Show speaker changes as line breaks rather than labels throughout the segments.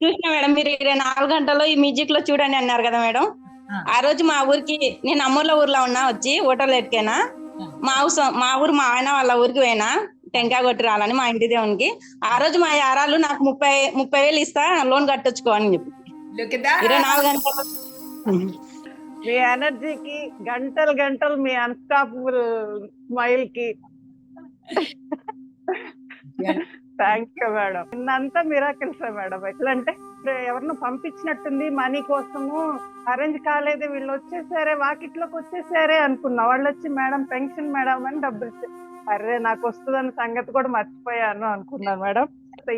చూసిన మేడం మీరు ఇరవై నాలుగు గంటల్లో ఈ మ్యూజిక్లో చూడండి అన్నారు కదా మేడం.
ఆ.
రోజు మా ఊరికి నేను అమ్మూర్ల ఊర్లో ఉన్నా వచ్చి ఓటర్లు ఎట్టుకైనా మా ఊరు మా ఊరు మా ఆయన వాళ్ళ ఊరికి పోయినా టెంకాయ కొట్టి రాలని మా ఇంటి దేవునికి. ఆ రోజు మా యారాలు నాకు ముప్పై ముప్పై వేలు ఇస్తా లోన్ కట్టొచ్చుకో అని చెప్పి. ఇరవై నాలుగు గంటలు.
మీ ఎనర్జీకి గంటలు గంటలు మీ అన్స్టాపబుల్
స్మైల్కి.
థ్యాంక్ యూ మేడం నిన్నంతా మిరాకిల్స్ మేడం ఎట్లా అంటే ఇప్పుడు పంపించినట్టుంది మనీ కోసము అరేంజ్ కాలేదు వీళ్ళు వచ్చేసారే వాకిట్లోకి వచ్చేసారే అనుకున్నా. వాళ్ళు వచ్చి మేడం పెన్షన్ మేడం అని డబ్బులు ఇచ్చారు అరే నాకు వస్తుందన్న సంగతి కూడా మర్చిపోయాను అనుకున్నాను మేడం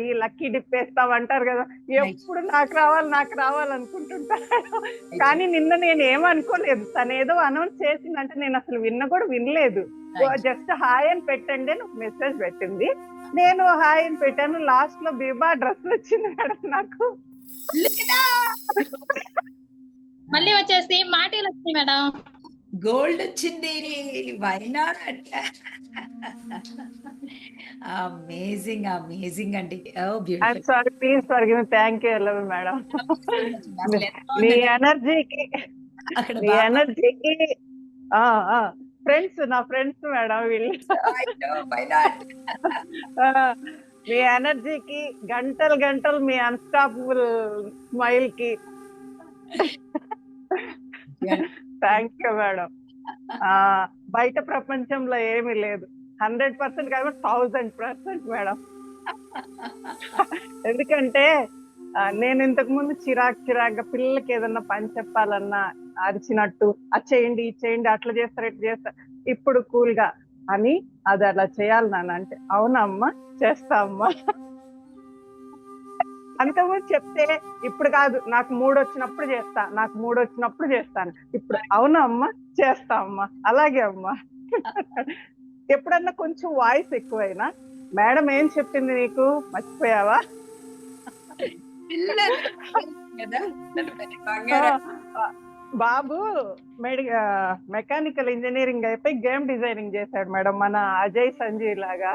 ఈ లక్కీ డిప్ వేస్తామంటారు కదా ఎప్పుడు నాకు రావాలి నాకు రావాలి కానీ నిన్న నేను ఏమనుకోలేదు. తను ఏదో అనౌన్స్ చేసిందంటే నేను అసలు విన్న కూడా వినలేదు. జస్ట్ హాయ్ అని పెట్టండి అని ఒక మెసేజ్ పెట్టింది. నేను హాయ్ అని పెట్టాను. లాస్ట్లో బీబా డ్రెస్ వచ్చింది మేడం నాకు.
మళ్ళీ వచ్చేసి మాటలు వచ్చినాయి మేడం.
గోల్డ్ వచ్చింది వైనాట్ అమేజింగ్ అమేజింగ్ అండి.
Sorry please for give thank you ఎల్లవి madam మీ ఎనర్జీకి మీ ఎనర్జీకి ఫ్రెండ్స్ నా ఫ్రెండ్స్ మేడం వీళ్ళు. మీ ఎనర్జీకి గంటలు గంటలు మీ అన్స్టాపబుల్ స్మైల్కి థ్యాంక్ యూ మేడం బయట ప్రపంచంలో ఏమీ లేదు. హండ్రెడ్ పర్సెంట్ కాదు థౌజండ్ పర్సెంట్ మేడం ఎందుకంటే నేను ఇంతకు ముందు చిరాక్ చిరాగ్గా పిల్లలకి ఏదన్నా పని చెప్పాలన్నా అరిచినట్టు అది చేయండి ఇది చేయండి అట్లా చేస్తారు ఇట్లా చేస్తారు ఇప్పుడు కూల్గా అని అది అలా చేయాలి నాన్న అంటే అవునమ్మా చేస్తా అమ్మా. అంతకుముందు చెప్తే ఇప్పుడు కాదు నాకు మూడు వచ్చినప్పుడు చేస్తా నాకు మూడు వచ్చినప్పుడు చేస్తాను ఇప్పుడు అవునా అమ్మా చేస్తా అమ్మా అలాగే అమ్మా. ఎప్పుడన్నా కొంచెం వాయిస్ ఎక్కువైనా మేడం ఏం చెప్పింది నీకు? మర్చిపోయావా?
పిల్లలు కదా బంగారం
ఆ, బాబు మెడి మెకానికల్ ఇంజనీరింగ్ అయిపోయి గేమ్ డిజైనింగ్ చేశాడు మేడం మన అజయ్ సంజయ్ లాగా.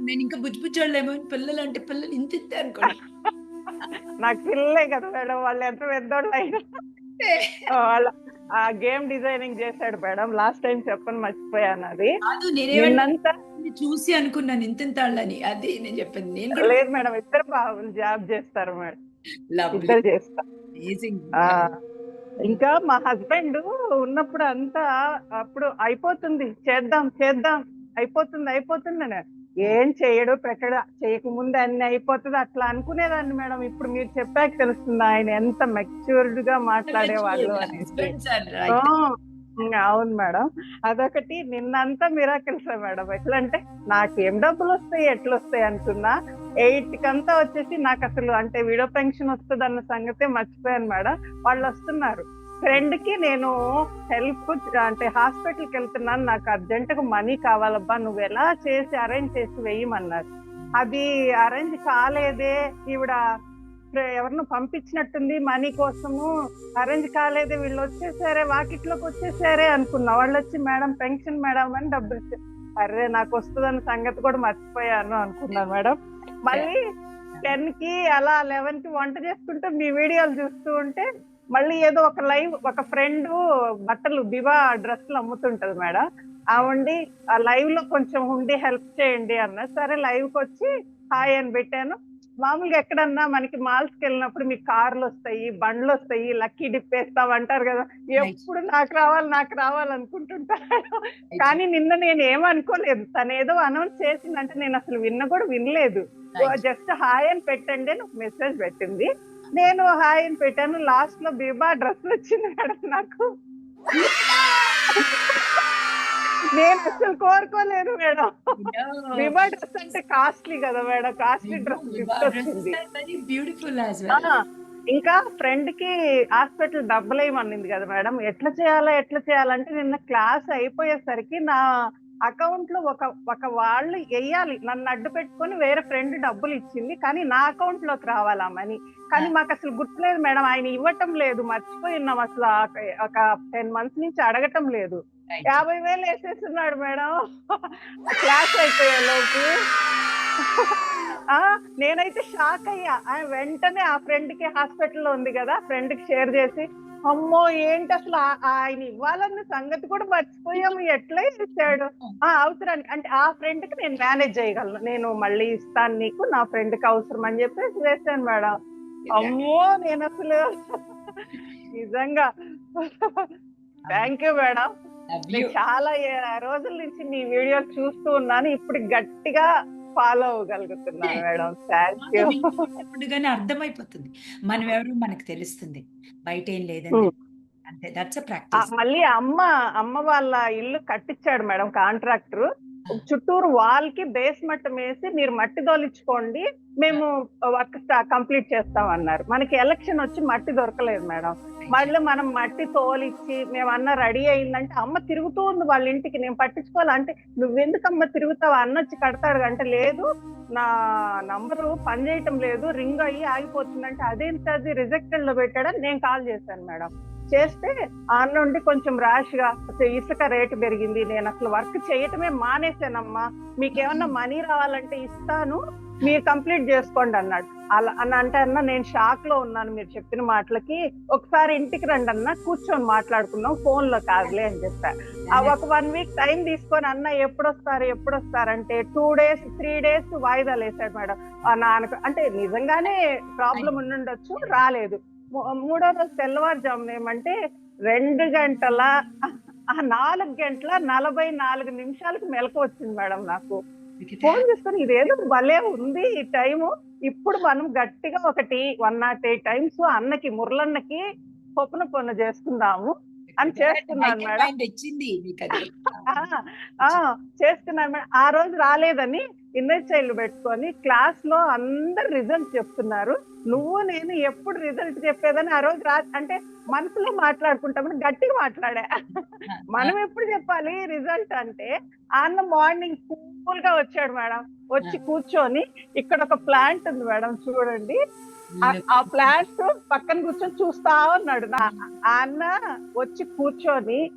నేను ఇంకా పిల్లలు అంటే పిల్లలు ఇంత అనుకోండి
నాకు పిల్లలే కదా మేడం వాళ్ళు ఎంత పెద్దోళ్ళు అయినా. వాళ్ళ ఆ గేమ్ డిజైనింగ్ చేశాడు మేడం. లాస్ట్ టైం చెప్పని మర్చిపోయాను అది.
చూసి అనుకున్నాను ఇంత ఇంత వాళ్ళని అది నేను చెప్పింది. నేను
లేదు మేడం ఇద్దరు బాబులు జాబ్ చేస్తారు మేడం. ఇద్దరు చేస్తారు. ఇంకా మా హస్బెండ్ ఉన్నప్పుడు అంతా అప్పుడు అయిపోతుంది. చేద్దాం చేద్దాం. అయిపోతుంది అయిపోతుంది అని ఏం చేయడు పెట్టడు చేయకముందు అన్ని అయిపోతుంది. అట్లా అనుకునేదాన్ని మేడం. ఇప్పుడు మీరు చెప్పాక తెలుస్తుంది ఆయన ఎంత మెచ్యూర్డ్గా మాట్లాడేవాళ్ళు అవును మేడం. అదొకటి నిన్నంతా మిరాకిల్స్ మేడం. ఎట్లా అంటే నాకు ఏం డబ్బులు వస్తాయి ఎట్లా వస్తాయి అనుకున్నా ఎయిట్ కంతా వచ్చేసి నాకు అసలు అంటే విడో పెన్షన్ వస్తుంది అన్న సంగతే మర్చిపోయాను మేడం. వాళ్ళు వస్తున్నారు. ఫ్రెండ్కి నేను హెల్ప్ అంటే హాస్పిటల్కి వెళ్తున్నాను. నాకు అర్జెంట్గా మనీ కావాలబ్బా నువ్వు ఎలా చేసి అరేంజ్ చేసి వేయమన్నారు. అది అరేంజ్ కాలేదే ఈవిడ ఎవరిని పంపించినట్టుంది మనీ కోసము. అరేంజ్ కాలేదే వీళ్ళు వచ్చేసారే వాకిట్లోకి వచ్చేసారే అనుకున్నా. వాళ్ళు వచ్చి మేడం పెన్షన్ మేడం అని డబ్బులు అరే నాకు వస్తుందన్న సంగతి కూడా మర్చిపోయాను అనుకున్నాను మేడం. మళ్ళీ టెన్కి అలా లెవెన్కి వంట చేసుకుంటూ మీ వీడియోలు చూస్తూ ఉంటే మళ్ళీ ఏదో ఒక లైవ్ ఒక ఫ్రెండ్ బట్టలు దివా డ్రెస్లు అమ్ముతుంటది మేడం. ఆ ఉండి ఆ లైవ్లో కొంచెం ఉండి హెల్ప్ చేయండి అన్న. సరే లైవ్కి వచ్చి హాయ్ అని పెట్టాను. మామూలుగా ఎక్కడన్నా మనకి మాల్స్కి వెళ్ళినప్పుడు మీకు కార్లు వస్తాయి బండ్లు వస్తాయి లక్కీ డిప్ వేస్తాం అంటారు కదా. ఎప్పుడు నాకు రావాలి నాకు రావాలి అనుకుంటుంటాను కానీ నిన్న నేను ఏమనుకోలేదు. తను ఏదో అనౌన్స్ చేసిందంటే నేను అసలు విన్న కూడా వినలేదు. జస్ట్ హాయ్ అని పెట్టండి అని ఒక మెసేజ్ పెట్టింది. నేను హాయ్ అని పెట్టాను. లాస్ట్లో బీబా డ్రెస్ వచ్చింది మేడం నాకు. నేను అసలు కోరుకోలేదు మేడం. బీబా డ్రెస్ అంటే కాస్ట్లీ కదా మేడం. కాస్ట్లీ డ్రెస్ గిఫ్ట్ వచ్చింది
బ్యూటిఫుల్
ఇంకా ఫ్రెండ్కి హాస్పిటల్ డబ్బులు ఏమనింది కదా మేడం. ఎట్లా చేయాలా ఎట్లా చేయాలంటే నిన్న క్లాస్ అయిపోయేసరికి నా అకౌంట్లో ఒక ఒక వాళ్ళు వెయ్యాలి నన్ను అడ్డు పెట్టుకొని వేరే ఫ్రెండ్ డబ్బులు ఇచ్చింది కానీ నా అకౌంట్లోకి రావాలా మనీ? కానీ మాకు అసలు గుర్తులేదు మేడం ఆయన ఇవ్వటం లేదు. మర్చిపోయి ఉన్నాం అసలు ఒక టెన్ మంత్స్ నుంచి అడగటం లేదు. యాభై వేలు వేసేస్తున్నాడు మేడం. క్లాస్ అయిపోయే లోపు. ఆ నేనైతే షాక్ అయ్యా. ఆ వెంటనే ఆ ఫ్రెండ్కి హాస్పిటల్లో ఉంది కదా ఫ్రెండ్కి షేర్ చేసి అమ్మో ఏంటి అసలు? ఆయన ఇవ్వాలన్న సంగతి కూడా మర్చిపోయాము. ఎట్లా ఇచ్చాడు ఆ అవసరానికి. అంటే ఆ ఫ్రెండ్కి నేను మేనేజ్ చేయగలను. నేను మళ్ళీ ఇస్తాను నీకు నా ఫ్రెండ్కి అవసరం అని చెప్పేసి వేసాను మేడం. అమ్మో నేను అసలు నిజంగా థ్యాంక్ యూ మేడం. చాలా రోజుల నుంచి మీ వీడియో చూస్తూ ఉన్నాను. ఇప్పుడు గట్టిగా ఫాలో అవ్వగలుగుతున్నాను మేడం. Thank you.
అర్థమైపోతుంది. మనం ఎవరు మనకు తెలుస్తుంది. బయట ఏం లేదని. అంతే దట్స్ ప్రాక్టీస్
మళ్ళీ అమ్మ అమ్మ వాళ్ళ ఇల్లు కట్టించాడు మేడం కాంట్రాక్టర్. చుట్టూరు వాల్కి బేస్ మట్టం వేసి మీరు మట్టి దోలించుకోండి మేము వర్క్ కంప్లీట్ చేస్తాం అన్నారు మనకి ఎలక్షన్ వచ్చి మట్టి దొరకలేదు మేడం. మళ్ళీ మనం మట్టి తోలిచ్చి మేమన్నా రెడీ అయిందంటే అమ్మ తిరుగుతూ ఉంది వాళ్ళ ఇంటికి నేను పట్టించుకోవాలంటే నువ్వెందుకమ్మ తిరుగుతావు? అన్న వచ్చి కడతాడు. అంటే లేదు నా నంబరు పనిచేయటం లేదు రింగ్ అయ్యి ఆగిపోతుందంటే అదేంటి అది? రిజెక్టెడ్లో పెట్టాడని నేను కాల్ చేశాను మేడం. చేస్తే ఆ నుండి కొంచెం ర్యాష్గా అసలు ఇసుక రేటు పెరిగింది నేను అసలు వర్క్ చేయటమే మానేశానమ్మా. మీకేమన్నా మనీ రావాలంటే ఇస్తాను మీరు కంప్లీట్ చేసుకోండి అన్నాడు. అలా అని అంటే అన్న నేను షాక్లో ఉన్నాను మీరు చెప్పిన మాటలకి. ఒకసారి ఇంటికి రండి అన్న కూర్చొని మాట్లాడుకుందాం ఫోన్లో కాదులే అని చెప్పా. ఆ ఒక వన్ వీక్ టైం తీసుకొని అన్న ఎప్పుడు వస్తారు ఎప్పుడు వస్తారంటే టూ డేస్ త్రీ డేస్ వాయిదాలు వేసాడు మేడం. ఆ నాన్నకు అంటే నిజంగానే ప్రాబ్లం ఉండుండొచ్చు రాలేదు. మూడో రోజు తెల్లవారుజామున ఏమంటే రెండు గంటల ఆ నాలుగు గంటల నలభై నాలుగు నిమిషాలకు మెలకు వచ్చింది మేడం నాకు. ఫోన్ చేసుకొని ఇదేదో భలే ఉంది ఈ టైము. ఇప్పుడు మనం గట్టిగా ఒకటి వన్ నాట్ ఎయిట్ టైమ్స్ అన్నకి మురళన్నకి పొప్పున పొన్న చేసుకుందాము అని చేస్తున్నాను మేడం. చేస్తున్నాను మేడం. ఆ రోజు రాలేదని ఇన్నర్ చైల్డ్ పెట్టుకొని క్లాస్లో అందరు రిజల్ట్ చెప్తున్నారు. నువ్వు నేను ఎప్పుడు రిజల్ట్ చెప్పేదని ఆ రోజు రా అంటే మనసులో మాట్లాడుకుంటామని గట్టిగా మాట్లాడా. మనం ఎప్పుడు చెప్పాలి రిజల్ట్ అంటే అన్న మార్నింగ్ కూల్గా వచ్చాడు మేడం. వచ్చి కూర్చొని ఇక్కడ ఒక ప్లాంట్ ఉంది మేడం చూడండి. ఆ- ప్లాంట్ పక్కన కూర్చొని చూస్తా ఉన్నాడు అన్న వచ్చి కూర్చొని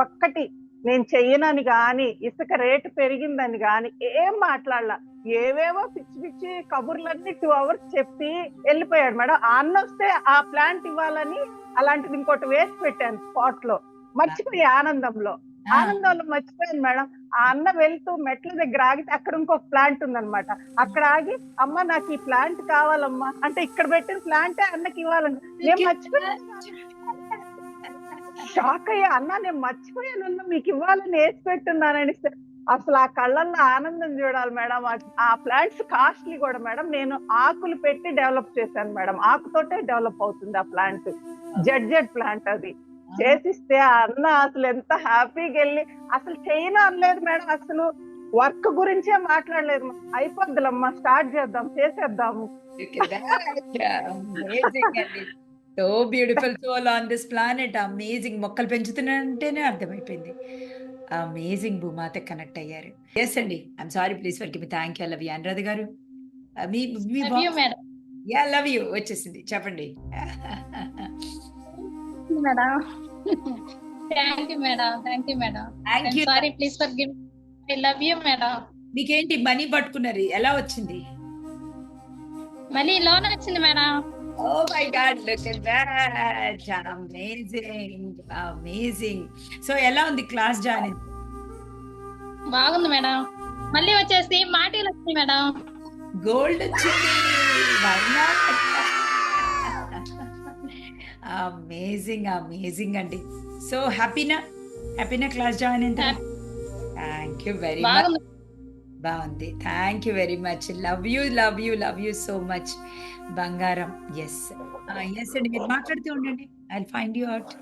ఒక్కటి నేను చెయ్యనని గాని ఇసుక రేటు పెరిగిందని గాని ఏం మాట్లాడలా. ఏవేవో పిచ్చి పిచ్చి కబుర్లన్నీ టూ అవర్స్ చెప్పి వెళ్ళిపోయాడు మేడం. ఆ అన్న వస్తే ఆ ప్లాంట్ ఇవ్వాలని అలాంటిది ఇంకోటి వేసి పెట్టాను స్పాట్లో. మర్చిపోయి ఆనందంలో. ఆనందంలో మర్చిపోయాను మేడం. ఆ అన్న వెళ్తూ మెట్ల దగ్గర ఆగితే అక్కడ ఇంకొక ప్లాంట్ ఉందన్నమాట. అక్కడ ఆగి అమ్మ నాకు ఈ ప్లాంట్ కావాలమ్మా. అంటే ఇక్కడ పెట్టిన ప్లాంటే అన్నకి ఇవ్వాలని. నేను మర్చిపోయాను. షాక్ అయ్యా అన్న నేను మర్చిపోయాను అన్న మీకు ఇవ్వాలని వేసి పెట్టున్నానని అసలు ఆ కళ్ళల్లో ఆనందం చూడాలి మేడం. ఆ- ప్లాంట్స్ కాస్ట్లీ కూడా మేడం. నేను ఆకులు పెట్టి డెవలప్ చేశాను మేడం. ఆకుతోటే డెవలప్ అవుతుంది ఆ ప్లాంట్. జడ్ జడ్ ప్లాంట్ అది. చేసిస్తే ఆ అన్న అసలు ఎంత హ్యాపీగా వెళ్ళి అసలు చేయను అనలేదు మేడం. అసలు వర్క్ గురించే మాట్లాడలేదు. అయిపోద్దులమ్మా స్టార్ట్ చేద్దాం చేసేద్దాము.
So beautiful soul on this planet amazing మొక్కలు పెంచుతున్నారంటేనే అర్థమైపోయింది. అమేజింగ్ భూమాత కనెక్ట్ అయ్యారు. ఎస్ అండి. I'm sorry please for me thank you love you Anuradha garu Uh, మీ మీ
Love you, madam.
Yeah love you వచ్చేసింది. చెప్పండి.
Madam thank you madam thank you madam
thank you
sorry please for give I love you madam
మీకేంటి money పట్టుకున్నారు? ఎలా వచ్చింది?
మళ్ళీ loan వచ్చింది madam
oh my god look at that amazing amazing so ఎలా ఉంది క్లాస్ జాయిన్
బాగుంది madam. మళ్ళీ వచ్చేసి మాటీలు వచ్చింది మేడం.
గోల్డ్ వచ్చింది. అమేజింగ్ అమేజింగ్ అండి. సో హ్యాపీనా హ్యాపీనా క్లాస్ జాయిన్ అయిన థ్యాంక్ యూ వెరీ మచ్
బాగుంది.
Thank you very much love you love you love you so much బంగారం ఎస్ ఎస్ అండి మీరు మాట్లాడుతూ ఉండండి. I find you out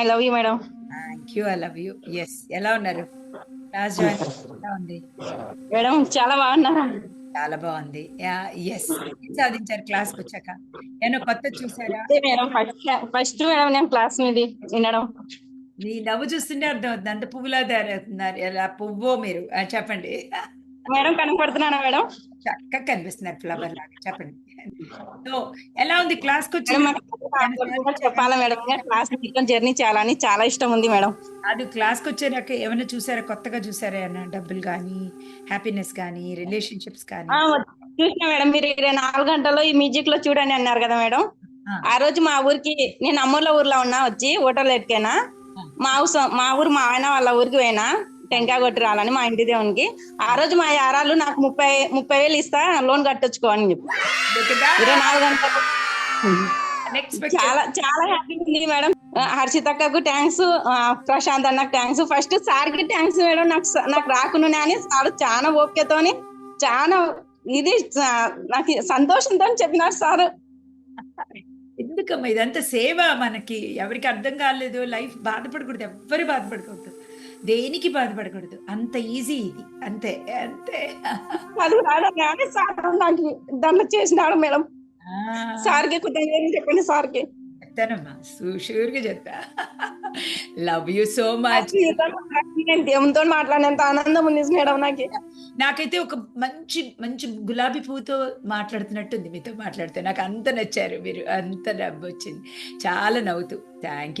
I love you madam
thank you I love you yes ఎలా ఉన్నారు? ఎలా ఉంది?
మేడం చాలా బాగున్నారా?
చాలా బాగుంది. ఎస్ సాధించారు క్లాస్కి వచ్చాక? నేను కొత్త చూసారా?
ఫస్ట్ మేడం నేను క్లాస్ మీది వినడం.
మీ నవ్వు చూస్తుంటే అర్థం అవుతుంది. అంత పువ్వులా తయారవుతున్నారు. ఎలా పువ్వో మీరు? చెప్పండి.
మేడం కనపడుతున్నానా మేడం?
చక్కగా కనిపిస్తున్నారు ఫ్లవర్ లాగా. చెప్పండి. సో ఎలా ఉంది
క్లాస్కి చెప్పాలా మేడం? క్లాస్ జర్నీ చేయాలని చాలా ఇష్టం ఉంది మేడం.
అది క్లాస్కి వచ్చాక ఏమైనా చూసారా? కొత్తగా చూసారా ఏమన్నా డబ్బులు కానీ హ్యాపీనెస్ కానీ రిలేషన్షిప్స్ కానీ
చూసిన మేడం. మీరు ఇరవై నాలుగు గంటల్లో ఈ మ్యూజిక్లో చూడండి అన్నారు కదా మేడం.
ఆ.
రోజు మా ఊరికి నేను అమ్మూర్ల ఊర్లో ఉన్నా వచ్చి ఓటర్లు ఎట్టుకైనా
ఆ.
మా మా ఊరు మా ఆయన వాళ్ళ ఊరికి పోయినా టెంకాయ కొట్టి రాలని మా ఇంటి దేవునికి. ఆ రోజు మా యారాలు నాకు ముప్పై ముప్పై వేలు ఇస్తా లోన్ కట్టొచ్చుకో అని చెప్పి. ఇరవై నాలుగు గంటలు. చాలా చాలా హ్యాపీ ఉంది మేడం. హర్షితక్కకు థ్యాంక్స్ ప్రశాంత్ అన్నకు థ్యాంక్స్ ఫస్ట్ సార్కి థ్యాంక్స్ మేడం నాకు నాకు రాకున్నా అని సార్ చాలా ఓపికతోని చాలా ఇది నాకు సంతోషంతో చెప్పినారు సార్.
ఎందుకమ్మా ఇదంతా సేవ? మనకి ఎవరికి అర్థం కాలేదు. లైఫ్ బాధపడకూడదు. ఎవ్వరు బాధపడకూడదు. దేనికి బాధపడకూడదు? అంత ఈజీ ఇది. అంతే అంతే.
సార్ నాకు దాంట్లో చేసినాడు మేడం.
ఆ,
సార్కి కృతజ్ఞతలు చెప్పండి సార్కి
చెప్తానమ్మా. షూర్గా చెప్తా. లవ్ యూ సో మచ్
నేను దేవునితో మాట్లాడినంత ఆనందం ఉంది మేడం నాకు.
నాకైతే ఒక మంచి మంచి గులాబీ పువ్వుతో మాట్లాడుతున్నట్టుంది మీతో మాట్లాడితే. నాకు అంత నచ్చారు మీరు. అంత నవ్వు వచ్చింది చాలా నవ్వుతూ. Thank you